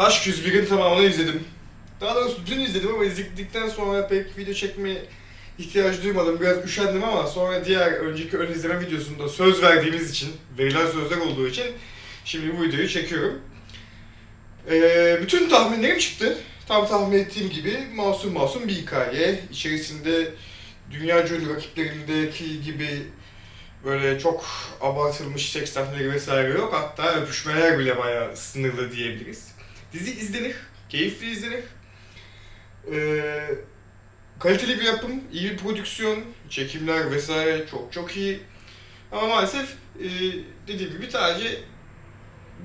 Aşk 101'in tamamını izledim. Daha doğrusu dün izledim ama izledikten sonra pek video çekmeye ihtiyaç duymadım. Biraz üşendim ama sonra diğer önceki ön izleme videosunda söz verdiğimiz için, verilen sözler olduğu için şimdi bu videoyu çekiyorum. Ee, bütün tahminlerim çıktı. Tam tahmin ettiğim gibi masum masum bir hikaye. İçerisinde dünya ünlü rakiplerindeki gibi böyle çok abartılmış seks sahneleri vesaire yok. Hatta öpüşmeler bile bayağı sınırlı diyebiliriz. Dizi izlenir, keyifli izlenir. Ee, kaliteli bir yapım, iyi bir prodüksiyon, çekimler vesaire çok çok iyi. Ama maalesef e, dediğim gibi sadece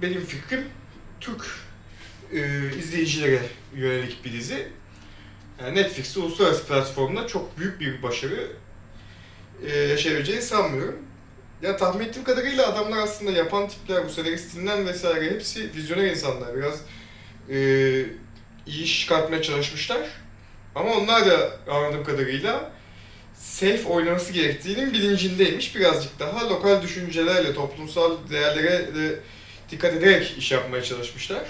benim fikrim Türk e, izleyicilere yönelik bir dizi. Yani Netflix'te uluslararası platformda çok büyük bir başarı e, yaşayabileceğini sanmıyorum. Ya tahmin ettiğim kadarıyla adamlar aslında yapan tipler, bu senaristinden vesaire hepsi vizyoner insanlar. Biraz e, iyi çıkartmaya çalışmışlar. Ama onlar da anladığım kadarıyla safe oynaması gerektiğinin bilincindeymiş. Birazcık daha lokal düşüncelerle, toplumsal değerlere de dikkat ederek iş yapmaya çalışmışlar.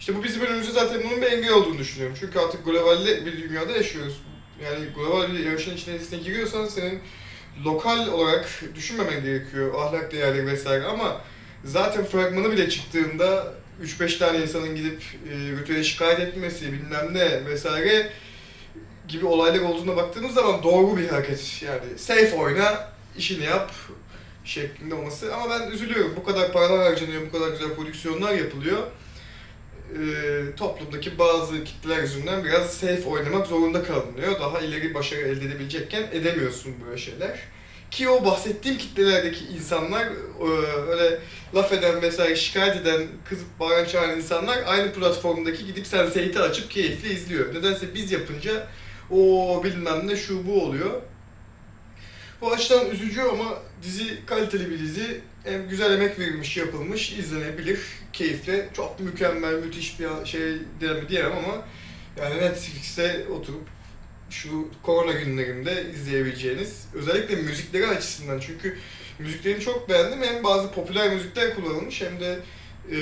İşte bu bizim önümüzde zaten bunun bir engel olduğunu düşünüyorum. Çünkü artık globalde bir dünyada yaşıyoruz. Yani global bir yarışın içine giriyorsan senin lokal olarak düşünmemen gerekiyor ahlak değerleri vesaire ama zaten fragmanı bile çıktığında 3-5 tane insanın gidip e, rütüye şikayet etmesi bilmem ne vesaire gibi olaylar olduğuna baktığımız zaman doğru bir hareket yani safe oyna işini yap şeklinde olması ama ben üzülüyorum bu kadar paralar harcanıyor bu kadar güzel prodüksiyonlar yapılıyor e, toplumdaki bazı kitleler yüzünden biraz safe oynamak zorunda kalınıyor. Daha ileri başarı elde edebilecekken edemiyorsun böyle şeyler. Ki o bahsettiğim kitlelerdeki insanlar e, öyle laf eden vesaire şikayet eden, kızıp bağıran çağıran insanlar aynı platformdaki gidip Sense8'i açıp keyifli izliyor. Nedense biz yapınca o bilmem ne şu bu oluyor. Bu açıdan üzücü ama dizi kaliteli bir dizi. Hem güzel emek verilmiş, yapılmış, izlenebilir, keyifle. Çok mükemmel, müthiş bir şey diyemem ama yani Netflix'te oturup şu korona günlerinde izleyebileceğiniz, özellikle müzikleri açısından çünkü müziklerini çok beğendim. Hem bazı popüler müzikler kullanılmış hem de e,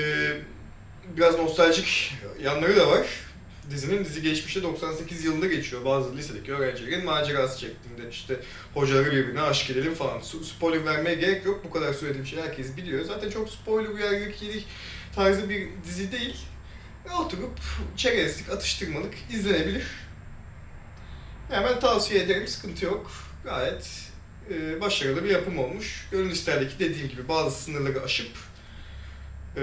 biraz nostaljik yanları da var. Dizinin dizi geçmişte 98 yılında geçiyor. Bazı lisedeki öğrencilerin macerası şeklinde işte hocaları birbirine aşk edelim falan. Spoiler vermeye gerek yok. Bu kadar söylediğim şey herkes biliyor. Zaten çok spoiler uyarlık tarzı bir dizi değil. Oturup çerezlik, atıştırmalık izlenebilir. Ben tavsiye ederim. Sıkıntı yok. Gayet e, başarılı bir yapım olmuş. Gönül isterdi ki dediğim gibi bazı sınırları aşıp e,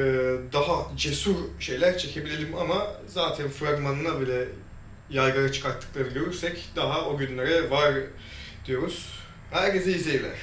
daha cesur şeyler çekebilelim ama zaten fragmanına bile yaygara çıkarttıklarını görürsek daha o günlere var diyoruz. Herkese iyi seyirler.